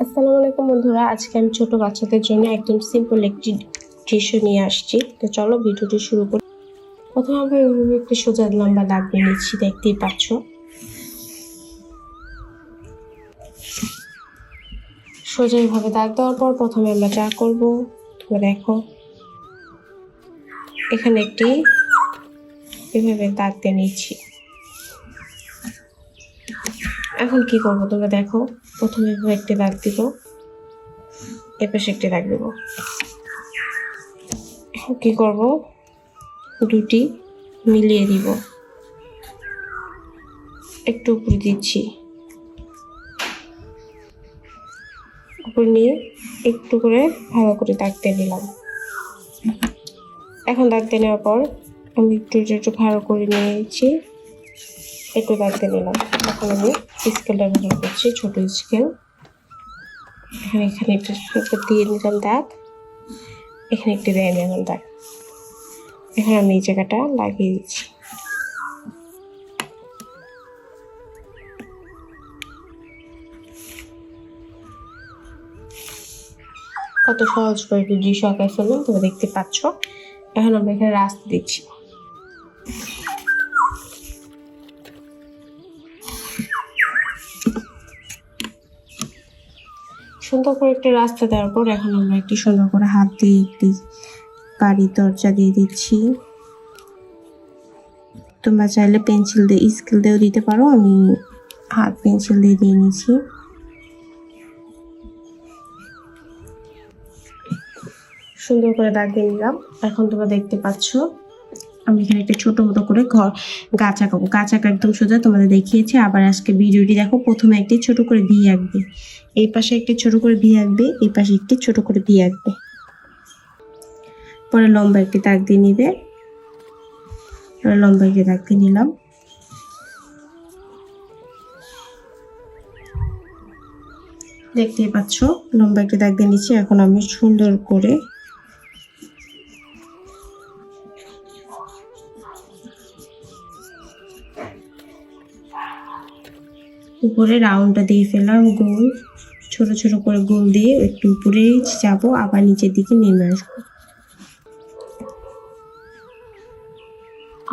আসসালামু আলাইকুম বন্ধুরা, আজকে আমি ছোট বাচ্চাদের জন্য একদম সিম্পল একটি দৃশ্য নিয়ে আসছি। তো চলো ভিডিওটি শুরু করি। প্রথমে আমরা এভাবে একটি সোজা লম্বা দাগ নিচ্ছি, দেখতেই পাচ্ছ। সোজা এইভাবে দাগ দেওয়ার পর প্রথমে আমরা যা করব, তোমরা দেখো। এখানে একটি এভাবে দাগ দিয়ে নিচ্ছি। এখন কি করব তোমরা দেখো। প্রথমে এভাবে একটি দাগ দিব। এপাশে একটি দাগ দেবো। কি করব। দুটি মিলিয়ে দিব। একটু উপরে দিচ্ছি। উপরে নিয়ে একটু করে ভালো করে দাগ দিয়ে এখন দাগ দিয়ে নেওয়ার পর আমি একটু একটু একটু ভালো করে নিয়েছি। একটু দাগ দিয়ে নিলাম। আমি স্কেলটা ব্যবহার করছি ছোট স্কেল এখানে এখানে একটা দিয়ে নিলাম দাগ। এখানে একটি দিয়ে নিলাম দাগ। এখানে আমি এই জায়গাটা লাগিয়ে দিচ্ছি। কত সহজ করে একটু দৃশ্য আঁকায় ফেললাম তোমরা দেখতে পাচ্ছ। এখন আমরা এখানে রাস্তা দিচ্ছি। সুন্দর করে একটা রাস্তা দেওয়ার পর এখন আমরা একটি সুন্দর করে হাত দিয়ে একটি বাড়ির দরজা দিয়ে দিচ্ছি। তোমরা চাইলে পেন্সিল দিয়ে, স্কেল দিয়েও দিতে পারো, আমি হাত পেন্সিল দিয়ে দিয়ে নিয়েছি সুন্দর করে দাগ দিয়ে নিলাম। এখন তোমরা দেখতে পাচ্ছ আমি এখানে একটা ছোট মতো করে ঘর গাছ আঁকাবো। গাছ আঁকা একদম সোজা তোমাদের দেখিয়েছি। আবার আজকে ভিডিওটি দেখো, প্রথমে একটি ছোট করে দিয়ে আঁকবে। এই পাশে একটি ছোট করে দিয়ে আঁকবে, এই পাশে একটি ছোট করে দিয়ে আঁকবে। পরে লম্বা একটি দাগ দিয়ে নিবে। লম্বা একটি দাগ দিয়ে নিলাম। দেখতেই পাচ্ছ, লম্বা একটি দাগ দিয়ে নিচ্ছি। এখন আমি সুন্দর করে উপরে রাউন্ডটা দিয়ে ফেললাম, গোল, ছোট ছোট করে গোল দিয়ে একটু উপরে যাব, আবার নিচের দিকে নেমে আসব।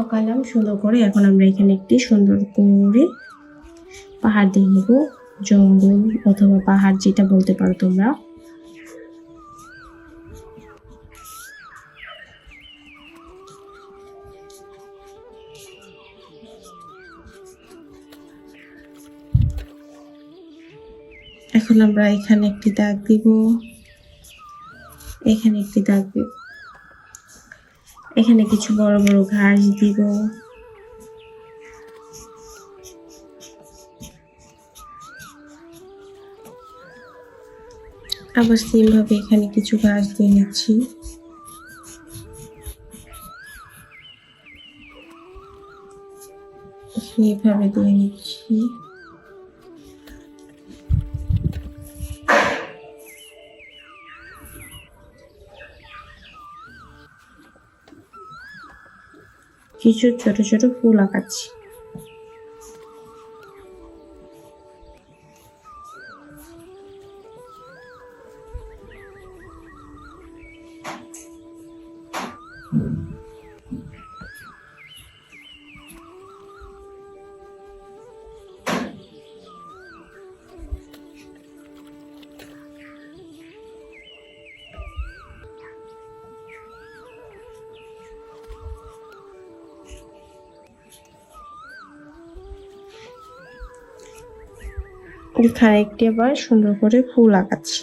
আঁকালাম সুন্দর করে, এখন আমরা এখানে একটি সুন্দর করে পাহাড় দিয়ে নেব জঙ্গল অথবা পাহাড় যেটা বলতে পারো তোমরা। এখন আমরা এখানে একটি দাগ দিব। এখানে একটি দাগ দিব। এখানে কিছু বড় বড় ঘাস দিব। আবার সেম ভাবে এখানে কিছু ঘাস দিয়ে নিচ্ছি। এইভাবে দিয়ে নিচ্ছি। কিছু ছোট ছোট ফুল আঁকাচ্ছি। এখানে একটি আবার সুন্দর করে ফুল আঁকাচ্ছি।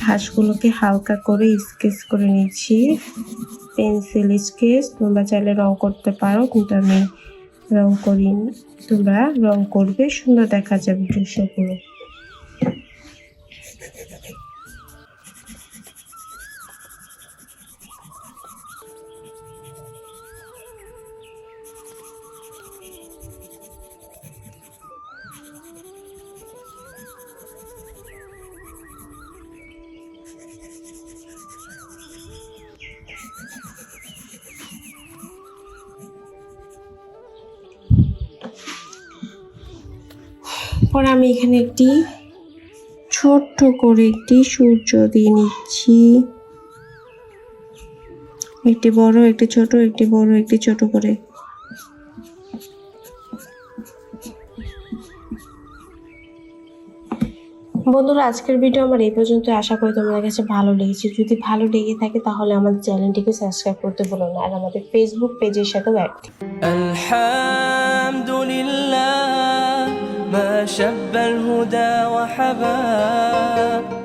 ঘাসগুলোকে হালকা করে স্কেচ করে নিচ্ছি। পেন্সিল স্কেচ, তোমরা চাইলে রং করতে পারো, কিন্তু আমি রং করি তোমরা রং করবে, সুন্দর দেখা যাবে দৃশ্যগুলো। তারপর আমি এখানে একটি ছোট্ট করে একটি সূর্য দিয়ে নিচ্ছি। একটি বড়, একটি ছোট, একটি বড়, একটি ছোট করে। বন্ধুরা, আজকের ভিডিও আমার এই পর্যন্ত আশা করি তোমাদের কাছে ভালো লেগেছে। যদি ভালো লেগে থাকে তাহলে আমাদের চ্যানেলটিকে সাবস্ক্রাইব করতে বলো না। আর আমাদের ফেসবুক পেজের সাথে ব্যাট আলহামদুলিল্লাহ। ما شب الهدى وحباه